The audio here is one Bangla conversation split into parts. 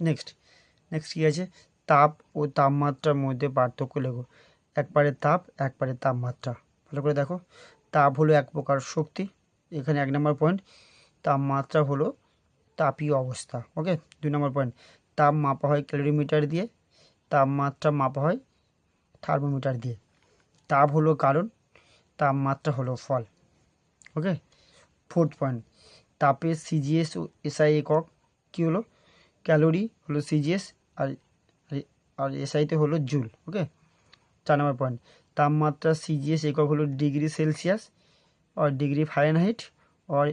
নেক্সট নেক্সট কী আছে? তাপ ও তাপমাত্রার মধ্যে পার্থক্য লেখো। একবারে তাপ একবারে তাপমাত্রা। ভালো করে দেখো। তাপ হলো এক প্রকার শক্তি। এখানে এক নম্বর পয়েন্ট তাপমাত্রা হলো তাপীয় অবস্থা। ওকে দুই নম্বর পয়েন্ট তাপ মাপা হয় ক্যালোরিমিটার দিয়ে, তাপমাত্রা মাপা হয় থার্মোমিটার দিয়ে। তাপ হলো কারণ, তাপমাত্রা হলো ফল। ওকে ফোর্থ পয়েন্ট তাপের সিজিএস ও এসআই একক কী হলো? ক্যালোরি হলো সিজিএস আর আর- এসআইতে হলো জুল, ওকে? চার নম্বর পয়েন্ট তাপমাত্রা সিজিএস একক হলো ডিগ্রি সেলসিয়াস আর ডিগ্রি ফারেনহাইট আর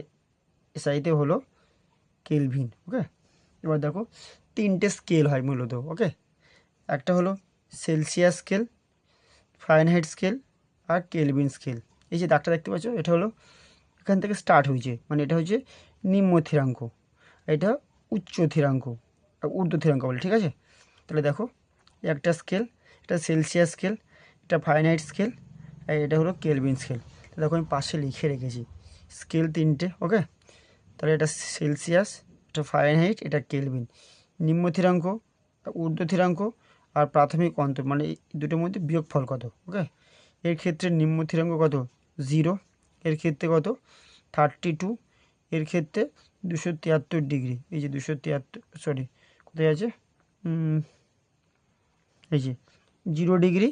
এসআইতে হলো কেলভিন ওকে? এবার দেখো, তিনটে স্কেল হয় মূলত, ওকে? একটা হলো সেলসিয়াস স্কেল ফারেনহাইট স্কেল আর কেলভিন স্কেল এই যে দাগটা দেখতে পাচ্ছ, এটা হলো এখান থেকে স্টার্ট হয়েছে মানে এটা হচ্ছে নিম্ন থিরাঙ্ক এটা উচ্চ থিরাঙ্ক ঊর্ধ্ব থিরাঙ্ক বলে, ঠিক আছে? তাহলে দেখো, একটা স্কেল এটা সেলসিয়াস স্কেল এটা ফারেনহাইট স্কেল আর এটা হলো কেলভিন স্কেল দেখো, আমি পাশে লিখে রেখেছি স্কেল তিনটে ওকে তাহলে এটা সেলসিয়াস এটা ফারেনহাইট এটা কেলভিন নিম্ন থিরাঙ্ক ঊর্ধ্ব থিরাঙ্ক আর প্রাথমিক অন্তর মানে দুটোর মধ্যে বিয়োগফল কত ওকে এর ক্ষেত্রে নিম্ন থিরাঙ্ক কত? জিরো এর ক্ষেত্রে কত? থার্টি টু এর ক্ষেত্রে দুশো তিয়াত্তর ডিগ্রি, এই যে দুশো তিয়াত্তর সরি কোথায় আছে? এই যে zero degree,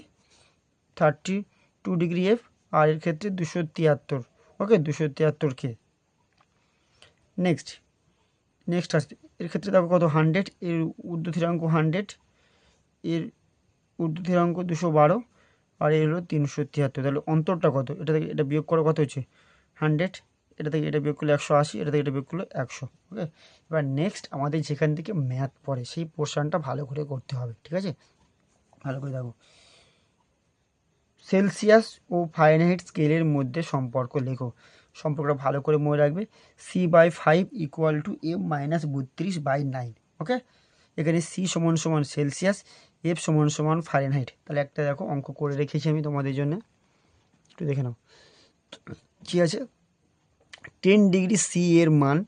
thirty two degree F, আর এর ক্ষেত্রে দুশো তিয়াত্তর, ওকে, দুশো তিয়াত্তর কে নেক্সট নেক্সট আসছে, এর ক্ষেত্রে দেখো কত, হান্ড্রেড, এর ঊর্ধ্ব থিরাঙ্ক হান্ড্রেড, এর ঊর্ধ্ব থিরাঙ্ক দুশো বারো, আর এর হলো তিনশো তিয়াত্তর, তাহলে অন্তরটা কত? এটা এটা বিয়োগ করা কত হচ্ছে, হান্ড্রেড এটা থেকে এটা বিয়োগ করলে একশো আশি, এটা থেকে এটা বিয়োগ করলে একশো ওকে এবার নেক্সট আমাদের যেখান থেকে ম্যাথ পড়ে, সেই পোর্শনটা ভালো করে করতে হবে, ঠিক আছে? ভালো করে দেখো। সেলসিয়াস ও ফারেনহাইট স্কেলের মধ্যে সম্পর্ক লেখো। সম্পর্কটা ভালো করে মনে রাখবে। C by five equal to M minus বত্রিশ বাই নাইন ওকে এখানে সি সমান সমান সেলসিয়াস এফ সমান সমান ফারেনহাইট তাহলে একটা দেখো অঙ্ক করে রেখেছি আমি তোমাদের জন্য। একটু দেখে নাও। কী আছে? টেন ডিগ্রি সি এর মান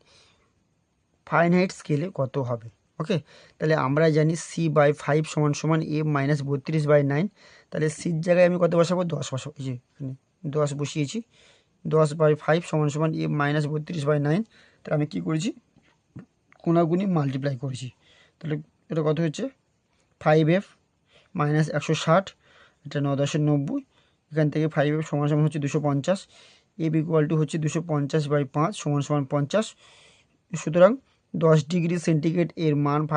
ফারেনহাইট স্কেলে কত হবে? ওকে তাহলে আমরা জানি সি বাই ফাইভ সমান সমান এ মাইনাস বত্রিশ বাই নাইন তাহলে সির জায়গায় আমি কত বসাবো? দশ বসাবো। এই যে এখানে দশ বসিয়েছি। দশ বাই ফাইভ সমান সমান এ মাইনাস বত্রিশ বাই নাইন তাহলে আমি কী করেছি? কোনাগুনি মাল্টিপ্লাই করেছি। তাহলে এটা কত হচ্ছে? ফাইভ এফ মাইনাস একশো ষাট, এটা ন দশের নব্বই। এখান থেকে ফাইভ এফ সমান সমান হচ্ছে দুশো পঞ্চাশ। এফ ইকুয়াল টু হচ্ছে দুশো পঞ্চাশ বাই পাঁচ সমান সমান পঞ্চাশ। সুতরাং দশ ডিগ্রি সেন্টিগ্রেড এর মান